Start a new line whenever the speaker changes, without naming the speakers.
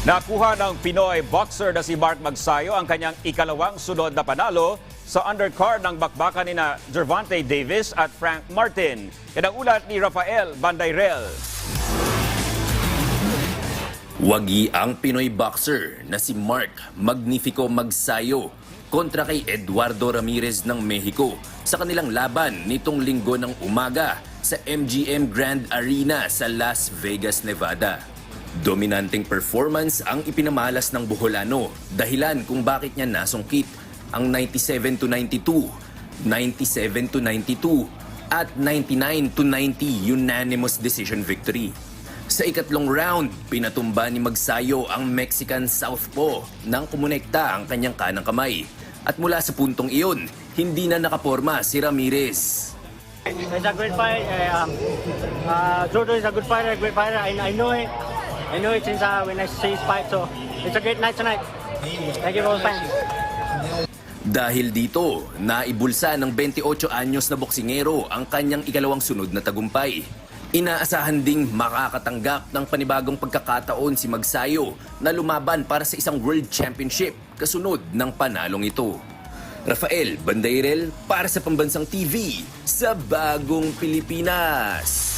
Nakuha ng Pinoy boxer na si Mark Magsayo ang kanyang ikalawang sunod na panalo sa undercard ng bakbakan ni na Gervonta Davis at Frank Martin. Yan ang ulat ni Rafael Bandayrel.
Wagi ang Pinoy boxer na si Mark Magnifico Magsayo kontra kay Eduardo Ramirez ng Mexico sa kanilang laban nitong linggo ng umaga sa MGM Grand Arena sa Las Vegas, Nevada. Dominanteng performance ang ipinamalas ng Buholano dahilan kung bakit niya nasungkit ang 97 to 92, 97 to 92 at 99 to 90 unanimous decision victory. Sa ikatlong round, pinatumba ni Magsayo ang Mexican Southpaw nang kumonekta ang kanyang kanang kamay. At mula sa puntong iyon, hindi na nakaporma si Ramirez.
It's a great fight. Uh, um, uh, Jojo is a good fighter, great fighter. I, I know it. I know it since uh, when I see his fight. So it's a great night tonight. Thank you for the fans.
Dahil dito, naibulsa ng 28 anyos na boksingero ang kanyang ikalawang sunod na tagumpay. Inaasahan ding makakatanggap ng panibagong pagkakataon si Magsayo na lumaban para sa isang World Championship kasunod ng panalong ito. Rafael Bandairel para sa Pambansang TV sa Bagong Pilipinas.